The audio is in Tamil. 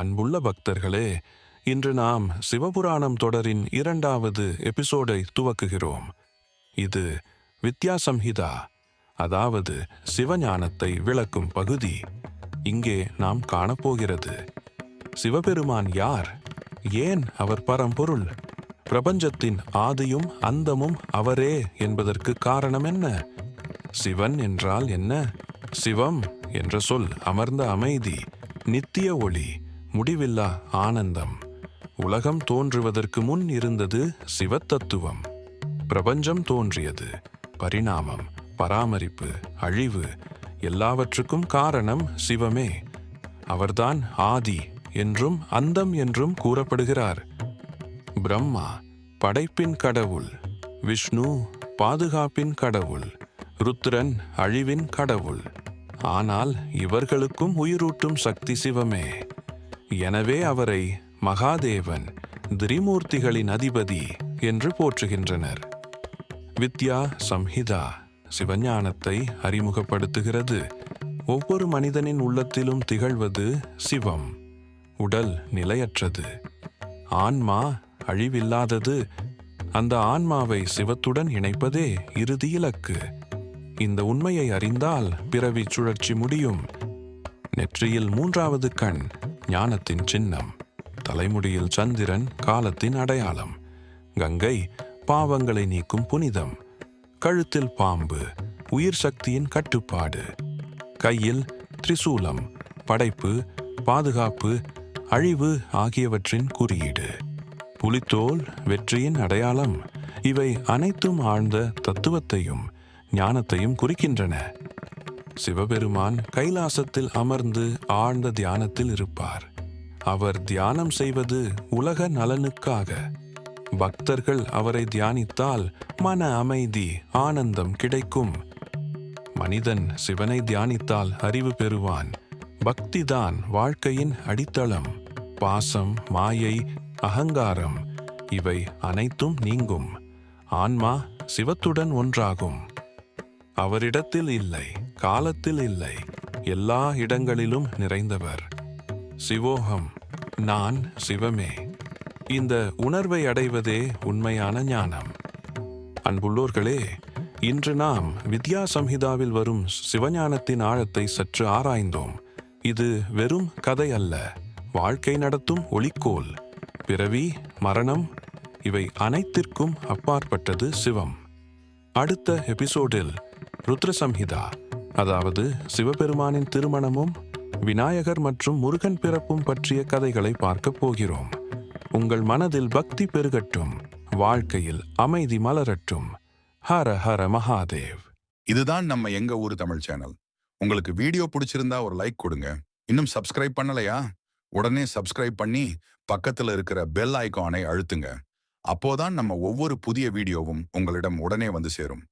அன்புள்ள பக்தர்களே இன்று நாம் சிவபுராணம் தொடரின் இரண்டாவது எபிசோடை துவக்குகிறோம். இது வித்யாசம்ஹிதா அதாவது சிவஞானத்தை விளக்கும் பகுதி. இங்கே நாம் காணப்போகிறது சிவபெருமான் யார் ஏன் அவர் பரம்பொருள் பிரபஞ்சத்தின் ஆதியும் அந்தமும் அவரே என்பதற்கு காரணம் என்ன? சிவன் என்றால் என்ன? சிவம் என்ற சொல் அமர்ந்த அமைதி நித்திய ஒளி முடிவில்லா ஆனந்தம். உலகம் தோன்றுவதற்கு முன் இருந்தது சிவத்தத்துவம். பிரபஞ்சம் தோன்றியது. பரிணாமம் பராமரிப்பு அழிவு எல்லாவற்றுக்கும் காரணம் சிவமே. அவர்தான் ஆதி என்றும் அந்தம் என்றும் கூறப்படுகிறார். பிரம்மா படைப்பின் கடவுள். விஷ்ணு பாதுகாப்பின் கடவுள். ருத்ரன் அழிவின் கடவுள். ஆனால் இவர்களுக்கும் உயிரூட்டும் சக்தி சிவமே. எனவே அவரை மகாதேவன் திரிமூர்த்திகளின் அதிபதி என்று போற்றுகின்றனர். வித்யா சம்ஹிதா சிவஞானத்தை அறிமுகப்படுத்துகிறது. ஒவ்வொரு மனிதனின் உள்ளத்திலும் திகழ்வது சிவம் உடல் நிலையற்றது. ஆன்மா அழிவில்லாதது அந்த ஆன்மாவை சிவத்துடன் இணைப்பதே இறுதி இலக்கு. இந்த உண்மையை அறிந்தால் பிறவி சுழற்சி முடியும். நெற்றியில் மூன்றாவது கண் ஞானத்தின் சின்னம் தலைமுடியில் சந்திரன் காலத்தின் அடையாளம் கங்கை பாவங்களை நீக்கும் புனிதம் கழுத்தில் பாம்பு உயிர் சக்தியின் கட்டுப்பாடு கையில் திரிசூலம் படைப்பு பாதுகாப்பு அழிவு ஆகியவற்றின் குறியீடு புலித்தோல் வெற்றியின் அடையாளம் இவை அனைத்தும் ஆழ்ந்த தத்துவத்தையும் ஞானத்தையும் குறிக்கின்றன. சிவபெருமான் கைலாசத்தில் அமர்ந்து ஆழ்ந்த தியானத்தில் இருப்பார். அவர் தியானம் செய்வது உலக நலனுக்காக. பக்தர்கள் அவரை தியானித்தால் மன அமைதி ஆனந்தம் கிடைக்கும். மனிதன் சிவனை தியானித்தால் அறிவு பெறுவான். பக்திதான் வாழ்க்கையின் அடித்தளம். பாசம் மாயை அகங்காரம் இவை அனைத்தும் நீங்கும். ஆன்மா சிவத்துடன் ஒன்றாகும். அவரிடத்தில் இல்லை. காலத்தில் இல்லை எல்லா இடங்களிலும் நிறைந்தவர். சிவோகம் நான் சிவமே. இந்த உணர்வை அடைவதே உண்மையான ஞானம். அன்புள்ளோர்களே இன்று நாம் வித்யா சம்ஹிதாவில் வரும் சிவஞானத்தின் ஆழத்தை சற்று ஆராய்ந்தோம். இது வெறும் கதை அல்ல வாழ்க்கை நடத்தும் ஒளிக்கோல் பிறவி மரணம் இவை அனைத்திற்கும் அப்பாற்பட்டது சிவம். அடுத்த எபிசோடில் ருத்ர சம்ஹிதா அதாவது சிவபெருமானின் திருமணமும் விநாயகர் மற்றும் முருகன் பிறப்பும் பற்றிய கதைகளை பார்க்கப் போகிறோம். உங்கள் மனதில் பக்தி பெருகட்டும் வாழ்க்கையில் அமைதி மலரட்டும். ஹர ஹர மகாதேவ். இதுதான் நம்ம எங்க ஊர் தமிழ் சேனல். உங்களுக்கு வீடியோ பிடிச்சிருந்தா ஒரு லைக் கொடுங்க. இன்னும் சப்ஸ்கிரைப் பண்ணலையா? உடனே சப்ஸ்கிரைப் பண்ணி பக்கத்துல இருக்கிற பெல் ஐக்கானை அழுத்துங்க. அப்போதான் நம்ம ஒவ்வொரு புதிய வீடியோவும் உங்களிடம் உடனே வந்து சேரும்.